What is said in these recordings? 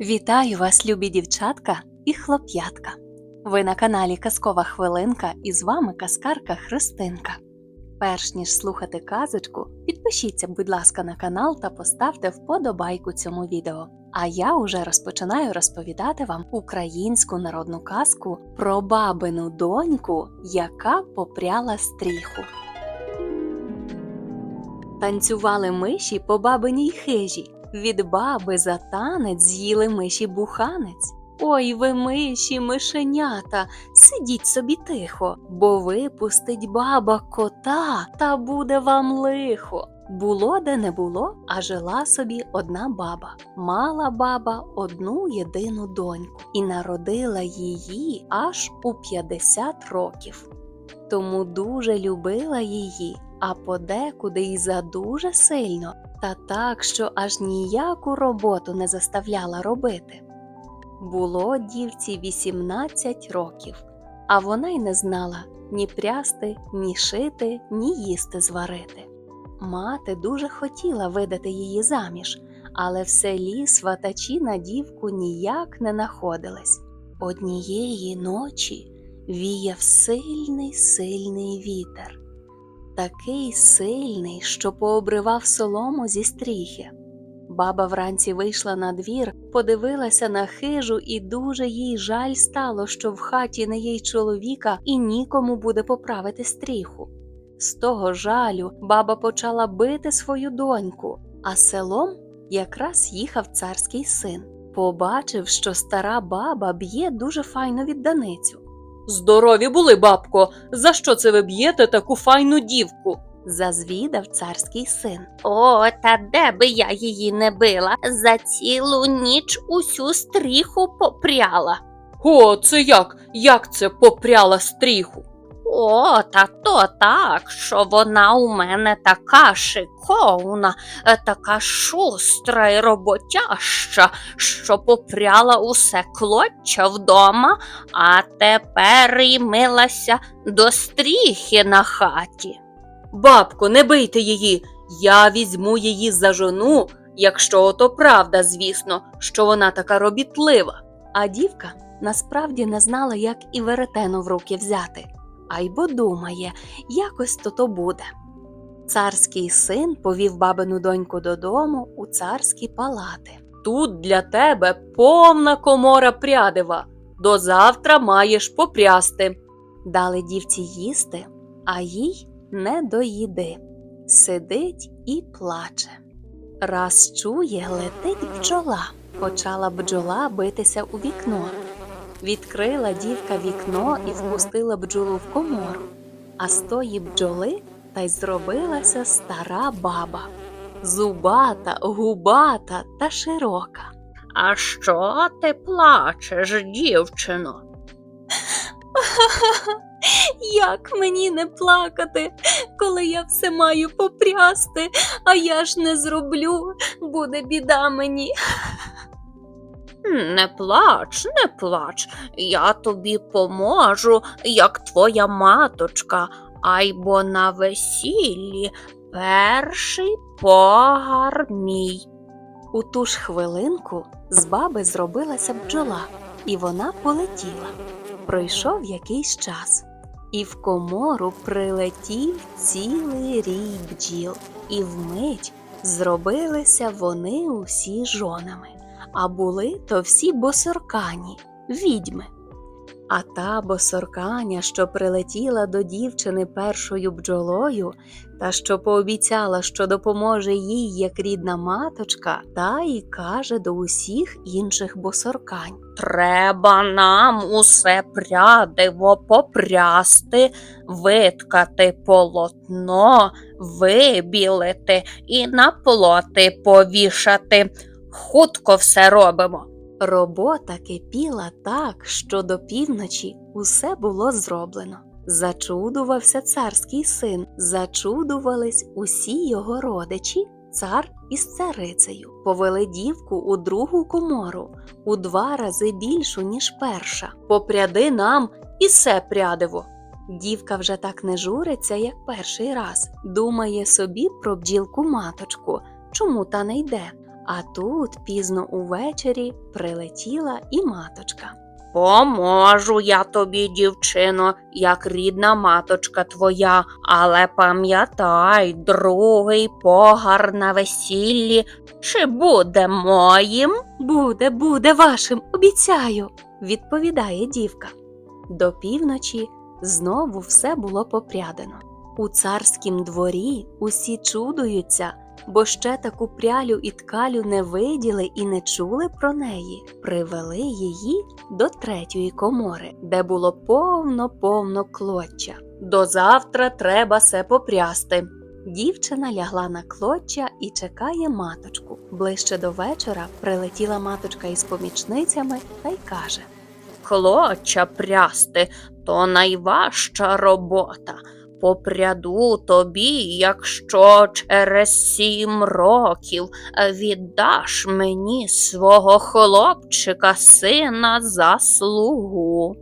Вітаю вас, любі дівчатка і хлоп'ятка. Ви на каналі Казкова Хвилинка і з вами казкарка Христинка. Перш ніж слухати казочку, підпишіться, будь ласка, на канал та поставте вподобайку цьому відео. А я уже розпочинаю розповідати вам українську народну казку про бабину доньку, яка попряла стріху. Танцювали миші по бабиній хижі. Від баби за танець з'їли миші буханець. Ой ви миші, мишенята, сидіть собі тихо, бо випустить баба кота, та буде вам лихо. Було де не було, а жила собі одна баба. Мала баба одну єдину доньку і народила її аж у 50 років. Тому дуже любила її, а подекуди й задуже сильно, та так, що аж ніяку роботу не заставляла робити. Було дівці 18 років, а вона й не знала ні прясти, ні шити, ні їсти зварити. Мати дуже хотіла видати її заміж, але в селі сватачі на дівку ніяк не находились. Однієї ночі віяв сильний сильний вітер, такий сильний, що пообривав солому зі стріхи. Баба вранці вийшла на двір, подивилася на хижу, і дуже їй жаль стало, що в хаті не є й чоловіка і нікому буде поправити стріху. З того жалю баба почала бити свою доньку, а селом якраз їхав царський син. Побачив, що стара баба б'є дуже файно відданицю. Здорові були, бабко, за що це ви б'єте таку файну дівку? Зазвідав царський син. О, та де би я її не била, за цілу ніч усю стріху попряла. О, це як? Як це попряла стріху? О, та то так, що вона у мене така шиковна, е, така шустра й роботяща, що попряла усе клоча вдома, а тепер і милася до стріхи на хаті. Бабко, не бийте її. Я візьму її за жону, якщо ото правда, звісно, що вона така робітлива. А дівка насправді не знала, як і веретено в руки взяти, а й бо думає, якось то то буде. Царський син повів бабину доньку додому у царські палати. Тут для тебе повна комора прядива. До завтра маєш попрясти. Дали дівці їсти, а їй не до їди. Сидить і плаче. Раз чує, летить бджола. Почала бджола битися у вікно. Відкрила дівка вікно і впустила бджолу в комору, а з тої бджоли та й зробилася стара баба. Зубата, губата та широка. А що ти плачеш, дівчино? Як мені не плакати, коли я все маю попрясти, а я ж не зроблю, буде біда мені. Не плач, не плач, я тобі поможу, як твоя маточка, айбо на весіллі перший погар мій. У ту ж хвилинку з баби зробилася бджола, і вона полетіла. Пройшов якийсь час, і в комору прилетів цілий рій бджіл, і вмить зробилися вони усі жонами, а були то всі босоркані, відьми. А та босорканя, що прилетіла до дівчини першою бджолою, та що пообіцяла, що допоможе їй як рідна маточка, та й каже до усіх інших босоркань. Треба нам усе прядиво попрясти, виткати полотно, вибілити і на плоти повішати. Хутко все робимо. Робота кипіла так, що до півночі усе було зроблено. Зачудувався царський син, зачудувались усі його родичі, цар із царицею. Повели дівку у другу комору, у два рази більшу, ніж перша. Попряди нам і се прядиво. Дівка вже так не журиться, як перший раз, думає собі про бджілку маточку, чому та не йде. А тут пізно увечері прилетіла і маточка. Поможу я тобі, дівчино, як рідна маточка твоя, але пам'ятай, другий погар на весіллі чи буде моїм? Буде, буде вашим, обіцяю, відповідає дівка. До півночі знову все було попрядено. У царськім дворі усі чудуються, бо ще таку прялю і ткалю не виділи і не чули про неї. Привели її до третьої комори, де було повно-повно клоччя. До завтра треба все попрясти. Дівчина лягла на клоччя і чекає маточку. Ближче до вечора прилетіла маточка із помічницями та й каже: Клоча прясти то найважча робота. Попряду тобі, якщо через сім років віддаш мені свого хлопчика сина за слугу.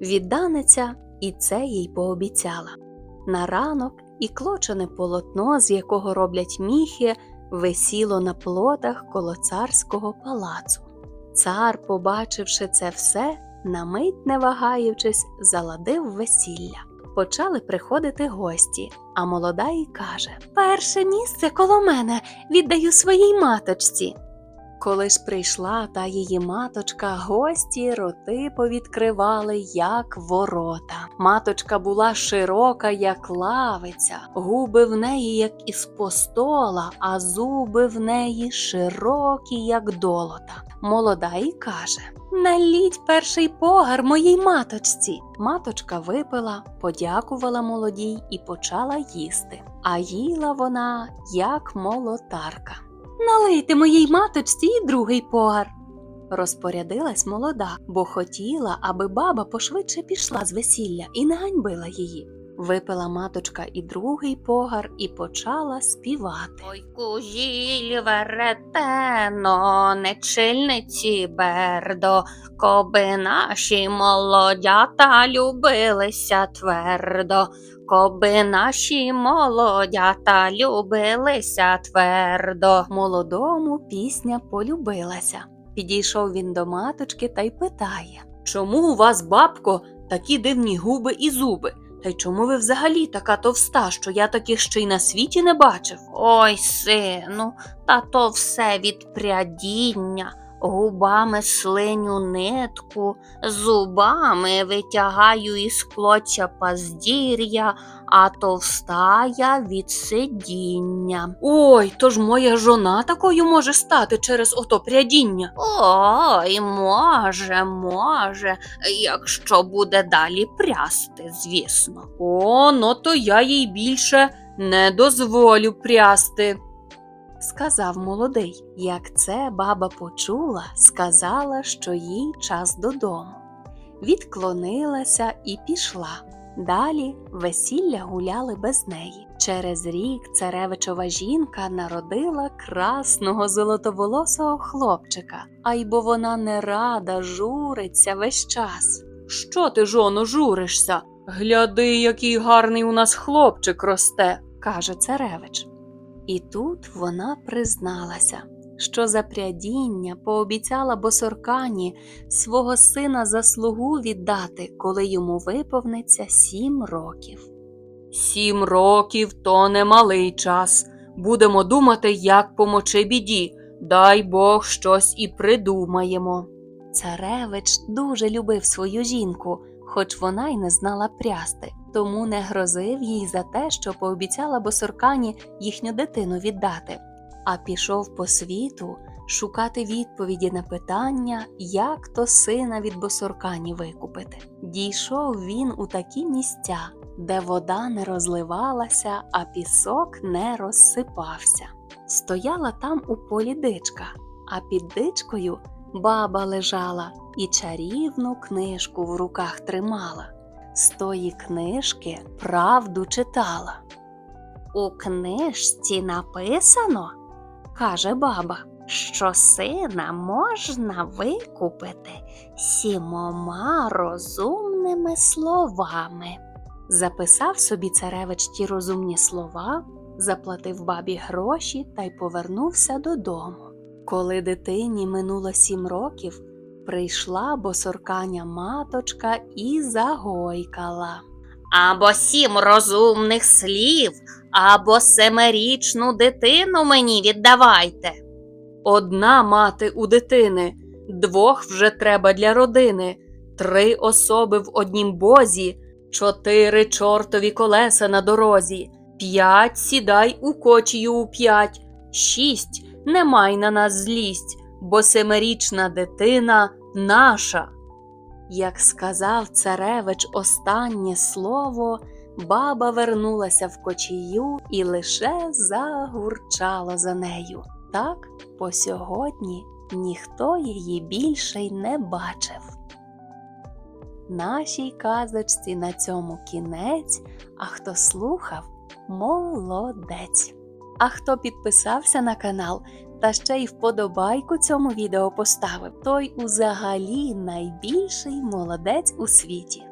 Відданиця і це їй пообіцяла. На ранок і клочене полотно, з якого роблять міхи, висіло на плотах коло царського палацу. Цар, побачивши це все, на мить не вагаючись, заладив весілля. Почали приходити гості, а молода й каже: Перше місце коло мене віддаю своїй маточці. Коли ж прийшла та її маточка, гості роти повідкривали, як ворота. Маточка була широка, як лавиця, губи в неї, як із постола, а зуби в неї широкі, як долота. Молода й каже: Наліть перший погар моїй маточці. Маточка випила, подякувала молодій і почала їсти. А їла вона, як молотарка. Налийте моїй маточці і другий погар. Розпорядилась молода, бо хотіла, аби баба пошвидше пішла з весілля і не ганьбила її. Випила маточка і другий погар і почала співати. Ой, кужіль веретено, нечильниці бердо, коби наші молодята любилися твердо, коби наші молодята любилися твердо. Молодому пісня полюбилася. Підійшов він до маточки та й питає. Чому у вас, бабко, такі дивні губи і зуби? Та й чому ви взагалі така товста, що я таких ще й на світі не бачив? Ой, сину, та то все від прядіння. Губами слиню нитку, зубами витягаю із клоча паздір'я, а товста я від сидіння. Ой, то ж моя жона такою може стати через ото прядіння. Ой, може, може, якщо буде далі прясти, звісно. О, ну то я їй більше не дозволю прясти. Сказав молодий. Як це баба почула, сказала, що їй час додому. Відклонилася і пішла. Далі весілля гуляли без неї. Через рік царевичова жінка народила красного золотоволосого хлопчика, а й бо вона не рада, журиться весь час. Що ти, жоно, журишся? Гляди, який гарний у нас хлопчик росте. каже царевич. І тут вона призналася, що за прядіння пообіцяла босоркані свого сина за слугу віддати, коли йому виповниться сім років. Сім років то немалий час. Будемо думати, як помочи біді. Дай Бог щось і придумаємо. Царевич дуже любив свою жінку, хоч вона й не знала прясти, тому не грозив їй за те, що пообіцяла босоркані їхню дитину віддати, а пішов по світу шукати відповіді на питання, як то сина від босоркані викупити. Дійшов він у такі місця, де вода не розливалася, а пісок не розсипався. Стояла там у полі дичка, а під дичкою баба лежала і чарівну книжку в руках тримала. З тої книжки правду читала. У книжці написано, Каже баба, що сина можна викупити сімома розумними словами. записав собі царевич ті розумні слова, заплатив бабі гроші та й повернувся додому. Коли дитині минуло сім років, прийшла босорканя маточка і загойкала. Або сім розумних слів, або семирічну дитину мені віддавайте. Одна мати у дитини, двох вже треба для родини, три особи в однім бозі, чотири чортові колеса на дорозі, п'ять сідай у кочію у п'ять, шість не май на нас злість, бо семирічна дитина наша. Як сказав царевич останнє слово, баба вернулася в кочію і лише загурчала за нею. Так по сьогодні ніхто її більше й не бачив. Нашій казочці на цьому кінець, а хто слухав, молодець. А хто підписався на канал та ще й вподобайку цьому відео поставив, той узагалі найбільший молодець у світі.